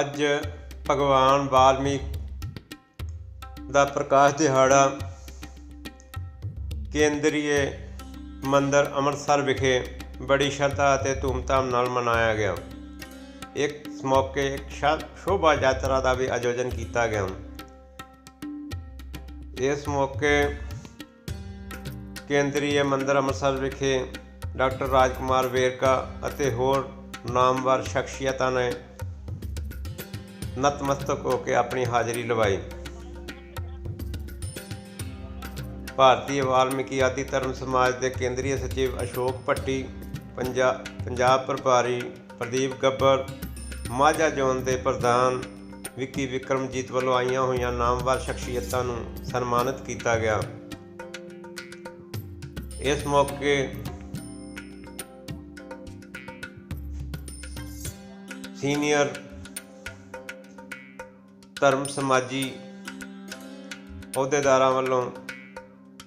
ਅੱਜ ਭਗਵਾਨ ਵਾਲਮੀਕ ਦਾ ਪ੍ਰਕਾਸ਼ ਦਿਹਾੜਾ ਕੇਂਦਰੀਏ ਮੰਦਰ ਅੰਮ੍ਰਿਤਸਰ ਵਿਖੇ ਬੜੀ ਸ਼ਰਧਾ ਅਤੇ ਧੂਮਧਾਮ ਨਾਲ ਮਨਾਇਆ ਗਿਆ। ਇਸ ਮੌਕੇ, ਇੱਕ ਸ਼ਾ- ਸ਼ੋਭਾ ਯਾਤਰਾ ਦਾ ਵੀ ਆਯੋਜਨ ਕੀਤਾ ਗਿਆ। ਇਸ ਮੌਕੇ ਕੇਂਦਰੀਏ ਮੰਦਰ ਅੰਮ੍ਰਿਤਸਰ ਵਿਖੇ ਡਾਕਟਰ ਰਾਜਕੁਮਾਰ ਵੇਰਕਾ ਅਤੇ ਹੋਰ ਨਾਮਵਰ ਸ਼ਖਸੀਅਤਾਂ ਨੇ ਨਤਮਸਤਕ ਹੋ ਕੇ ਆਪਣੀ ਹਾਜ਼ਰੀ ਲਵਾਈ। ਭਾਰਤੀ ਵਾਲਮੀਕੀ ਆਦਿ ਧਰਮ ਸਮਾਜ ਦੇ ਕੇਂਦਰੀ ਸਚਿਵ ਅਸ਼ੋਕ ਭੱਟੀ ਪੰਜਾਬ ਪੰਜਾਬ ਪ੍ਰਭਾਰੀ ਪ੍ਰਦੀਪ ਗੱਬਰ, ਮਾਝਾ ਜ਼ੋਨ ਦੇ ਪ੍ਰਧਾਨ ਵਿੱਕੀ ਵਿਕਰਮਜੀਤ ਵੱਲੋਂ ਆਈਆਂ ਹੋਈਆਂ ਨਾਮਵਰ ਸ਼ਖਸੀਅਤਾਂ ਨੂੰ ਸਨਮਾਨਿਤ ਕੀਤਾ ਗਿਆ। ਇਸ ਮੌਕੇ ਸੀਨੀਅਰ ਧਰਮ ਸਮਾਜੀ ਅਹੁਦੇਦਾਰਾਂ ਵੱਲੋਂ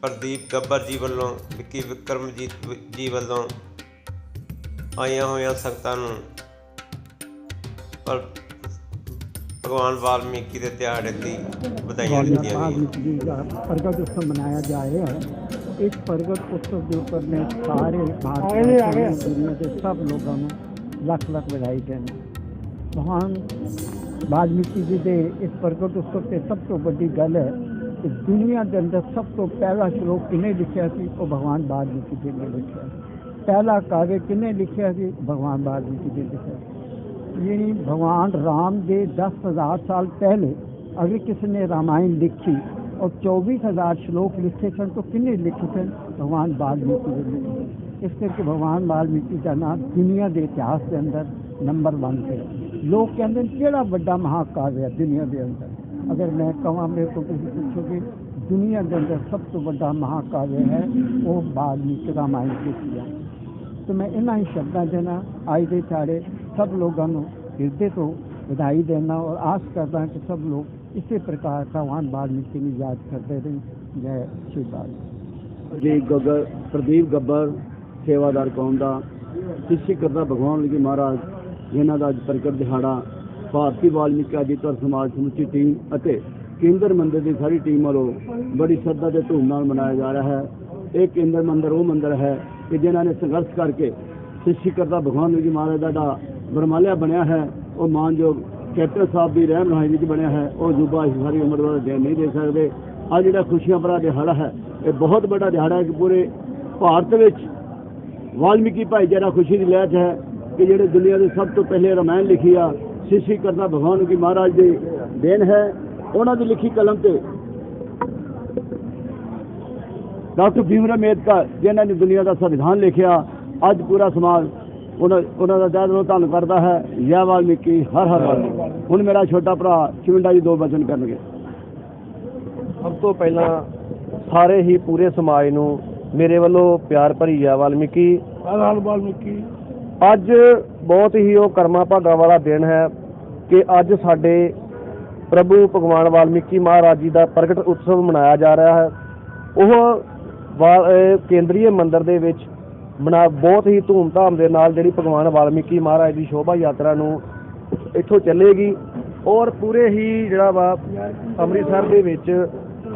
ਪ੍ਰਦੀਪ ਗੱਬਰ ਜੀ ਵੱਲੋਂ ਵਿੱਕੀ ਵਿਕਰਮਜੀਤ ਵ- ਜੀ ਵੱਲੋਂ ਆਈਆਂ ਹੋਈਆਂ ਸੰਗਤਾਂ ਨੂੰ ਪਰ ਭਗਵਾਨ ਵਾਲਮੀਕੀ ਦੇ ਦਿਹਾੜੇ ਦੀ ਵਧਾਈਆਂ ਦਿੱਤੀਆਂ ਗਈਆਂ वाल्मीकि जी का प्रगट उत्सव मनाया जा रहा है इस प्रगट उत्सव के ऊपर मैं सारे भारत दुनिया के सब लोगों ਨੂੰ ਲੱਖ ਲੱਖ ਵਧਾਈ ਦੇਣਾ ਮਹਾਨ ਵਾਲਮੀਕੀ ਜੀ ਦੇ ਇਸ ਪ੍ਰਗਟ ਉਤਸਵ ਤੇ ਸਭ ਤੋਂ ਵੱਡੀ ਗੱਲ ਹੈ ਕਿ ਦੁਨੀਆ ਦੇ ਅੰਦਰ ਸਭ ਤੋਂ ਪਹਿਲਾ ਸ਼ਲੋਕ ਕਿਨੇ ਲਿਖਿਆ ਸੀ ਉਹ ਭਗਵਾਨ ਵਾਲਮੀਕੀ ਜੀ ਨੇ ਲਿਖਿਆ ਪਹਿਲਾ ਕਾਵਿ ਕਿਨੇ ਲਿਖਿਆ ਸੀ ਭਗਵਾਨ ਵਾਲਮੀਕੀ ਜੀ ਨੇ ਲਿਖਿਆ ਯਾਨੀ ਭਗਵਾਨ ਰਾਮ ਦੇ 10000 ਸਾਲ ਪਹਿਲੇ ਅਗਰ ਕਿਸੇ ਨੇ ਰਾਮਾਇਣ ਲਿਖੀ और चौबीस हजार श्लोक लिखे सन तो किन्ने लिखे सन भगवान वाल्मीकि जी ने इस करके भगवान वाल्मीकि का नाम दुनिया के इतिहास के अंदर नंबर वन पे है। लोग कहते हैं केड़ा बड़ा महाकाव्य है दुनिया के अंदर अगर मैं कहा मेरे को किसी पूछोगे दुनिया के अंदर सब तो बड़ा महाकाव्य है वो वाल्मीकि रामायण के किया तो मैं इन्होंने ही शब्दों देना आज के चाड़े सब लोगों को हृदय तो बधाई देना और आस करता है कि सब लोग इसी प्रकार भगवान वाल्मीकि को याद करते रहें जय श्री बाल ਪ੍ਰਦੀਪ ਗੱਬਰ ਪ੍ਰਦੀਪ ਗੱਬਰ ਸੇਵਾਦਾਰ ਕੌਮ ਦਾ ਸਿੱਖੀ ਕਰਦਾ ਭਗਵਾਨ ਜੀ ਮਹਾਰਾਜ ਜਿਨ੍ਹਾਂ ਦਾ ਅੱਜ ਪ੍ਰਗਟ ਦਿਹਾੜਾ ਭਾਰਤੀ ਵਾਲਮੀਕੀ ਆਦਿਤਰ ਸਮਾਜ ਸਮੁੱਚੀ ਟੀਮ ਅਤੇ ਕੇਂਦਰ ਮੰਦਰ ਦੀ ਸਾਰੀ ਟੀਮ ਵੱਲੋਂ ਬੜੀ ਸ਼ਰਧਾ ਤੇ ਧੂਮ ਨਾਲ ਮਨਾਇਆ ਜਾ ਰਿਹਾ ਹੈ। ਇਹ ਕੇਂਦਰ ਮੰਦਰ ਉਹ ਮੰਦਰ ਹੈ ਕਿ ਜਿਨ੍ਹਾਂ ਨੇ ਸੰਘਰਸ਼ ਕਰਕੇ ਸਿੱਖੀ ਕਰਦਾ ਭਗਵਾਨ ਜੀ ਮਹਾਰਾਜ ਦਾ ਜਿਹੜਾ ਬਰਮਾਲਿਆ ਬਣਿਆ ਹੈ, ਉਹ ਮਾਨਯੋਗ ਕੈਪਟਨ ਸਾਹਿਬ ਦੀ ਰਹਿਮ ਰਹਿਨੁਮਾਈ ਵਿੱਚ ਬਣਿਆ ਹੈ, ਉਹ ਜੁਬਾ ਇਸ ਸਾਰੀ ਉਮਰ ਵਾਲਾ ਦੇ ਨਹੀਂ ਦੇ ਸਕਦੇ। ਅੱਜ ਜਿਹੜਾ ਖੁਸ਼ੀਆਂ ਭਰਾ ਦਿਹਾੜਾ ਹੈ, ਇਹ ਬਹੁਤ ਵੱਡਾ ਦਿਹਾੜਾ ਹੈ ਕਿ ਪੂਰੇ ਭਾਰਤ ਵਿੱਚ ਵਾਲਮੀਕੀ ਭਾਈਚਾਰਾ ਖੁਸ਼ੀ ਦੀ ਲਹਿਰ ਹੈ। ਕਿ ਜਿਹੜੇ ਦੁਨੀਆ ਦੇ ਸਭ ਤੋਂ ਪਹਿਲੇ ਰਮਾਇਣ ਲਿਖੀ ਆ ਸਿੱਖੀ ਕਰਦਾ ਭਗਵਾਨ ਕੀ ਮਹਾਰਾਜ ਦੀ ਦੇਣ ਹੈ ਉਹਨਾਂ ਦੀ ਲਿਖੀ ਕਲਮ ਤੇ। ਡਾਕਟਰ ਭੀਮ ਰਾਓ ਅੰਬੇਦਕਰ ਜਿਨ੍ਹਾਂ ਨੇ ਦੁਨੀਆ ਦਾ ਸੰਵਿਧਾਨ ਲਿਖਿਆ ਅੱਜ ਪੂਰਾ ਸਮਾਜ ਉਹਨਾਂ ਉਹਨਾਂ ਦਾ ਦਿਲ ਨੂੰ ਧੰਨ ਕਰਦਾ ਹੈ ਜੈ ਵਾਲਮੀਕੀ ਹਰ ਹਰ ਵਾਲਮੀਕੀ। ਹੁਣ ਮੇਰਾ ਛੋਟਾ ਭਰਾ ਚਿਵੰਡਾ ਜੀ ਦੋ ਬਚਨ ਕਰਨਗੇ। ਸਭ ਤੋਂ ਪਹਿਲਾਂ ਸਾਰੇ ਹੀ ਪੂਰੇ ਸਮਾਜ ਨੂੰ ਮੇਰੇ ਵੱਲੋਂ ਪਿਆਰ ਭਰੀ ਜੈ ਵਾਲਮੀਕੀ। ਹਰ ਵਾਲਮੀਕੀ। ਅੱਜ ਬਹੁਤ ਹੀ ਉਹ ਕਰਮਾ ਭਾਗਾ ਵਾਲਾ ਦਿਨ ਹੈ ਕਿ ਅੱਜ ਸਾਡੇ ਪ੍ਰਭੂ ਭਗਵਾਨ ਵਾਲਮੀਕੀ ਮਹਾਰਾਜ ਜੀ ਦਾ ਪ੍ਰਗਟ ਉਤਸਵ ਮਨਾਇਆ ਜਾ ਰਿਹਾ ਹੈ। ਉਹ ਵਾ- ਅਹ ਕੇਂਦਰੀ ਮੰਦਿਰ ਦੇ ਵਿੱਚ ਮਨਾ ਬਹੁਤ ਹੀ ਧੂਮਧਾਮ ਦੇ ਨਾਲ ਜਿਹੜੀ ਭਗਵਾਨ ਵਾਲਮੀਕੀ ਮਹਾਰਾਜ ਦੀ ਸ਼ੋਭਾ ਯਾਤਰਾ ਨੂੰ ਇੱਥੋਂ ਚੱਲੇਗੀ ਔਰ ਪੂਰੇ ਹੀ ਜਿਹੜਾ ਵਾ ਅੰਮ੍ਰਿਤਸਰ ਦੇ ਵਿੱਚ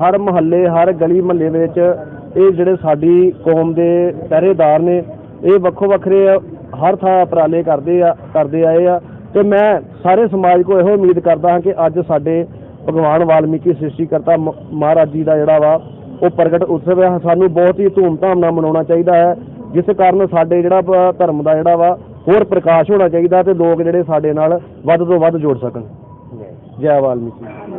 ਹਰ ਮਹੱਲੇ, ਹਰ ਗਲੀ ਮਹੱਲੇ ਵਿੱਚ ਇਹ ਜਿਹੜੇ ਸਾਡੀ ਕੌਮ ਦੇ ਪਹਿਰੇਦਾਰ ਨੇ, ਇਹ ਵੱਖੋ ਵੱਖਰੇ ਹਰ ਥਾਂ ਉਪਰਾਲੇ ਕਰਦੇ ਆ ਕਰਦੇ ਆਏ ਆ। ਤੇ ਮੈਂ ਸਾਰੇ ਸਮਾਜ ਕੋ ਇਹੋ ਉਮੀਦ ਕਰਦਾ ਹਾਂ ਕਿ ਅੱਜ ਸਾਡੇ ਭਗਵਾਨ ਵਾਲਮੀਕੀ ਸ੍ਰਿਸ਼ਟੀਕਰਤਾ ਮਹਾਰਾਜ ਜੀ ਦਾ ਜਿਹੜਾ ਵਾ ਉਹ ਪ੍ਰਗਟ ਉਤਸਵ ਹੈ ਸਾਨੂੰ ਬਹੁਤ ਹੀ ਧੂਮਧਾਮ ਨਾਲ ਮਨਾਉਣਾ ਚਾਹੀਦਾ ਹੈ ਜਿਸ ਕਾਰਨ ਸਾਡੇ ਜਿਹੜਾ ਧਰਮ ਦਾ ਜਿਹੜਾ ਵਾ ਹੋਰ ਪ੍ਰਕਾਸ਼ ਹੋਣਾ ਚਾਹੀਦਾ ਤੇ ਲੋਕ ਜਿਹੜੇ ਸਾਡੇ ਨਾਲ ਵੱਧ ਤੋਂ ਵੱਧ ਜੁੜ ਸਕਣ। ਜੈ ਵਾਲਮੀਕੀ।